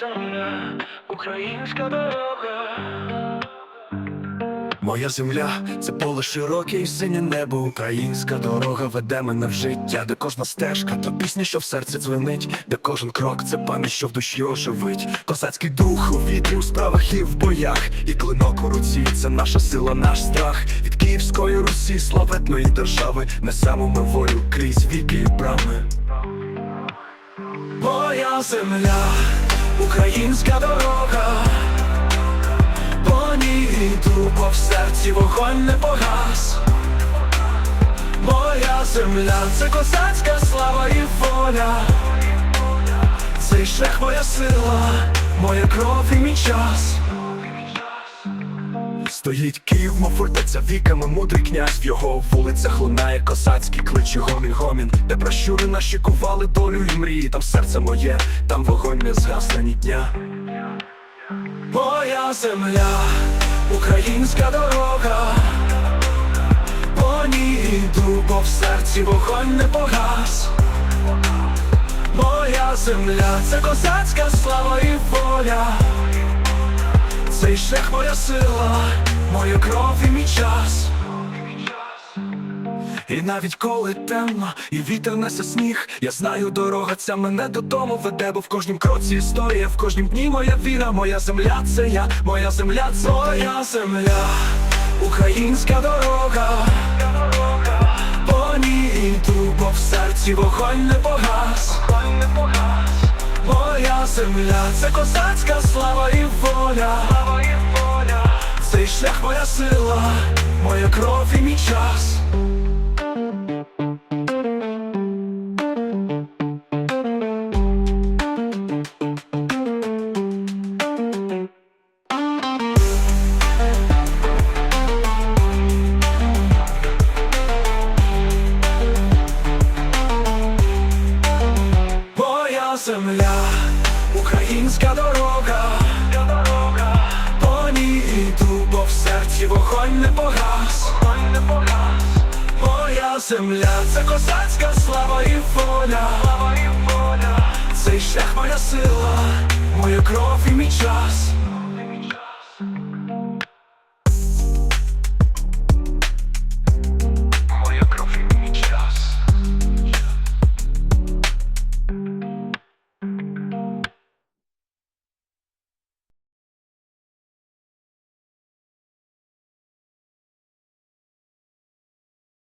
земля, українська дорога. Моя земля це поле широке і синє небо. Українська дорога веде мене в життя, де кожна стежка, то пісня, що в серці дзвенить, де кожен крок це пам'ять, що в душі оживить. Козацький дух у вітрі у справах і в боях, і клинок у руці це наша сила, наш страх. Від Київської Русі, славетної держави, несемо ми волю крізь віки і брами. Моя земля, українська дорога. По ній йду, бо в серці вогонь не погас. Моя земля це козацька слава і воля. Цей шлях моя сила, моя кров і мій час. Стоїть Київ, мов фортеця віками, мудрий князь в його вулицях лунає косацький клич і гомін гомін, де прощури наші кували долю і мрії, там серце моє, там вогонь не згасне ні дня. Моя земля, українська дорога, по ній йду, бо в серці вогонь не погас. Моя земля, це козацька слава і воля. Цей шлях моя сила, моя кров і мій час. І навіть коли темно, і вітер несе сніг, я знаю, дорога ця мене додому веде, бо в кожнім кроці історія, в кожнім дні моя віра, моя земля, це я, моя земля, це моя земля, українська дорога, по ній йду, бо в серці вогонь не погас. Моя земля, це козацька слава і воля. Цей шлях моя сила, моя кров і мій час. Земля, українська дорога, по ній іду, бо в серці вогонь не погас. вогонь не погас. Моя земля, це козацька слава і воля. Цей шлях моя сила, моя кров і мій час.